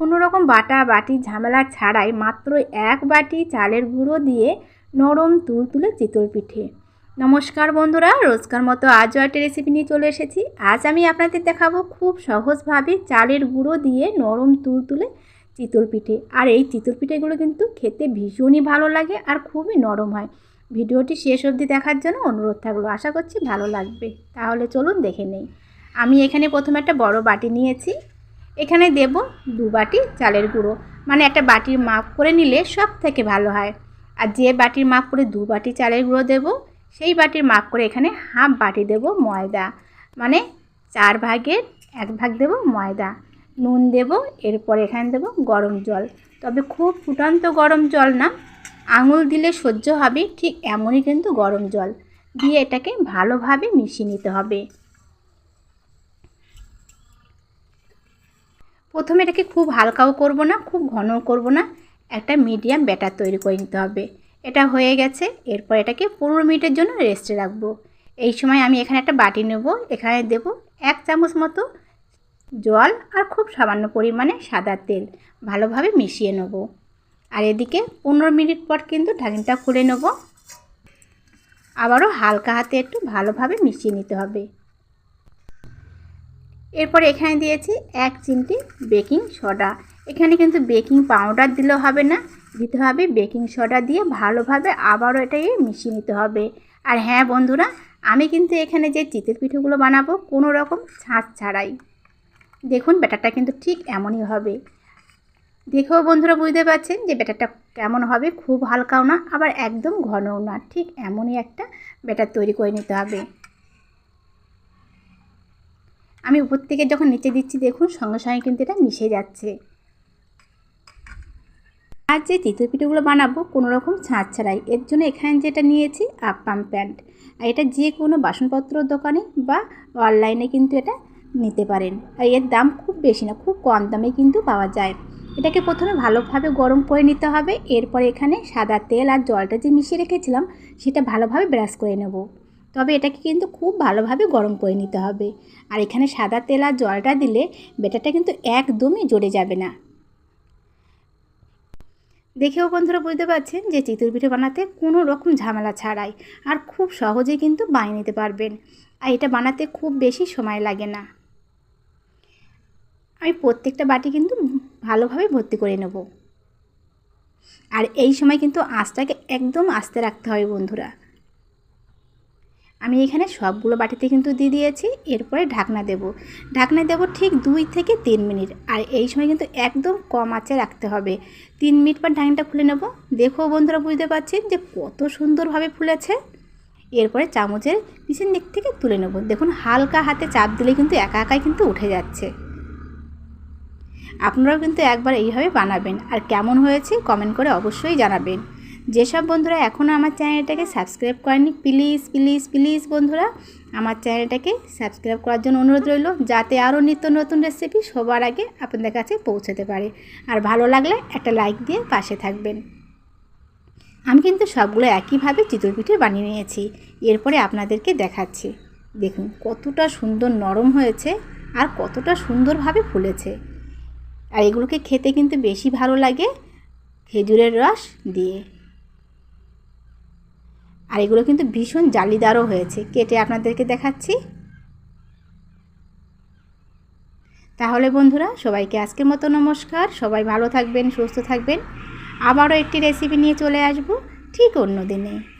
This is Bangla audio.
কোনো রকম বাটা বাটি ঝামেলা ছাড়াই মাত্র এক বাটি চালের গুঁড়ো দিয়ে নরম তুল তুলে চিতল পিঠে। নমস্কার বন্ধুরা, রোজকার মতো আজও একটা রেসিপি নিয়ে চলে এসেছি। আজ আমি আপনাদের দেখাবো খুব সহজভাবে চালের গুঁড়ো দিয়ে নরম তুল তুলে চিতল পিঠে। আর এই চিতল পিঠেগুলো কিন্তু খেতে ভীষণই ভালো লাগে আর খুবই নরম হয়। ভিডিওটি শেষ অবধি দেখার জন্য অনুরোধ থাকল। আশা করছি ভালো লাগবে। তাহলে চলুন দেখে নেই। আমি এখানে প্রথমে একটা বড় বাটি নিয়েছি। এখানে দেব দু বাটি চালের গুঁড়ো। মানে একটা বাটির মাপ করে নিলে সব থেকে ভালো হয়। আর যে বাটির মাপ করে দু বাটি চালের গুঁড়ো দেব, সেই বাটির মাপ করে এখানে হাফ বাটি দেব ময়দা। মানে চার ভাগের এক ভাগ দেব ময়দা। নুন দেব, এরপর এখানে দেব গরম জল। তবে খুব ফুটান্ত গরম জল না, আঙুল দিলে সহ্য হবে ঠিক এমনই কিন্তু গরম জল। দিয়ে এটাকে ভালোভাবে মিশিয়ে নিতে হবে। প্রথমে এটাকে খুব হালকাও করব না, খুব ঘনও করব না। একটা মিডিয়াম ব্যাটার তৈরি করে নিতে হবে। এটা হয়ে গেছে, এরপর এটাকে পনেরো মিনিটের জন্য রেস্টে রাখব। এই সময় আমি এখানে একটা বাটি নেব, এখানে দেব এক চামচ মতো জল আর খুব সামান্য পরিমাণে সাদা তেল। ভালোভাবে মিশিয়ে নেব। আর এদিকে পনেরো মিনিট পর কিন্তু ঢাকনিটা খুলে নেব। আবারও হালকা হাতে একটু ভালোভাবে মিশিয়ে নিতে হবে। এরপর এখানে দিয়েছি এক চিমটি বেকিং সোডা। এখানে কিন্তু বেকিং পাউডার দিলেও হবে না, দিতে হবে বেকিং সোডা দিয়ে ভালোভাবে আবারও এটাকে মিশিয়ে নিতে হবে। আর হ্যাঁ বন্ধুরা, আমি কিন্তু এখানে যে চিতের পিঠেগুলো বানাবো কোনো রকম ছাঁচ ছাড়াই। দেখুন ব্যাটারটা কিন্তু ঠিক এমনই হবে। দেখেও বন্ধুরা, বুঝতে পারছেন যে ব্যাটারটা কেমন হবে? খুব হালকাও না, আবার একদম ঘনও না, ঠিক এমনই একটা ব্যাটার তৈরি করে নিতে হবে। আমি উপর থেকে যখন নিচে দিচ্ছি, দেখুন সঙ্গে সঙ্গে কিন্তু এটা মিশে যাচ্ছে। আর যে চিতই পিঠেগুলো বানাবো, কোনো রকম ছাঁচ ছাড়াই। এর জন্য এখানে যেটা নিয়েছি, আপ্পাম প্যান্ট। আর এটা যে কোনো বাসনপত্র দোকানে বা অনলাইনে কিন্তু এটা নিতে পারেন। আর এর দাম খুব বেশি না, খুব কম দামে কিন্তু পাওয়া যায়। এটাকে প্রথমে ভালোভাবে গরম করে নিতে হবে। এরপর এখানে সাদা তেল আর জলটা যে মিশিয়ে রেখেছিলাম, সেটা ভালোভাবে ব্রাশ করে নেব। তবে এটাকে কিন্তু খুব ভালোভাবে গরম করে নিতে হবে। আর এখানে সাদা তেল আর জলটা দিলে বেটারটা কিন্তু একদমই জড়ে যাবে না। দেখেও বন্ধুরা বুঝতে পারছেন যে চিতল পিঠে বানাতে কোনো রকম ঝামেলা ছাড়াই আর খুব সহজেই কিন্তু বানিয়ে নিতে পারবেন। আর এটা বানাতে খুব বেশি সময় লাগে না। আমি প্রত্যেকটা বাটি কিন্তু ভালোভাবে ভর্তি করে নেব। আর এই সময় কিন্তু আঁচটাকে একদম আস্তে রাখতে হবে বন্ধুরা। আমি এখানে সবগুলো বাটিতে কিন্তু দিয়ে দিয়েছি, এরপরে ঢাকনা দেব। ঢাকনা দেব ঠিক দুই থেকে তিন মিনিট, আর এই সময় কিন্তু একদম কম আঁচে রাখতে হবে। তিন মিনিট পর ঢাকনাটা খুলে নেব। দেখো বন্ধুরা, বুঝতে পারছেন যে কত সুন্দরভাবে ফুলেছে? এরপরে চামচের পিছন দিক থেকে তুলে নেব। দেখুন, হালকা হাতে চাপ দিলে কিন্তু একা একাই কিন্তু উঠে যাচ্ছে। আপনারাও কিন্তু একবার এইভাবে বানাবেন, আর কেমন হয়েছে কমেন্ট করে অবশ্যই জানাবেন। যেসব বন্ধুরা এখনও আমার চ্যানেলটাকে সাবস্ক্রাইব করেনি, প্লিজ প্লিজ প্লিজ বন্ধুরা, আমার চ্যানেলটাকে সাবস্ক্রাইব করার জন্য অনুরোধ রইল, যাতে আরও নিত্য নতুন রেসিপি সবার আগে আপনাদের কাছে পৌঁছাতে পারে। আর ভালো লাগলে একটা লাইক দিয়ে পাশে থাকবেন। আমি কিন্তু সবগুলো একইভাবে চিতল পিঠে বানিয়ে নিয়েছি, এরপরে আপনাদেরকে দেখাচ্ছি। দেখুন, কতটা সুন্দর নরম হয়েছে আর কতটা সুন্দরভাবে ফুলেছে। আর এগুলোকে খেতে কিন্তু বেশি ভালো লাগে খেজুরের রস দিয়ে। আর এগুলো কিন্তু ভীষণ জালিদারও হয়েছে। কেটে আপনাদেরকে দেখাচ্ছি। তাহলে বন্ধুরা, সবাইকে আজকের মতো নমস্কার। সবাই ভালো থাকবেন, সুস্থ থাকবেন। আবারও একটি রেসিপি নিয়ে চলে আসব ঠিক অন্য দিনে।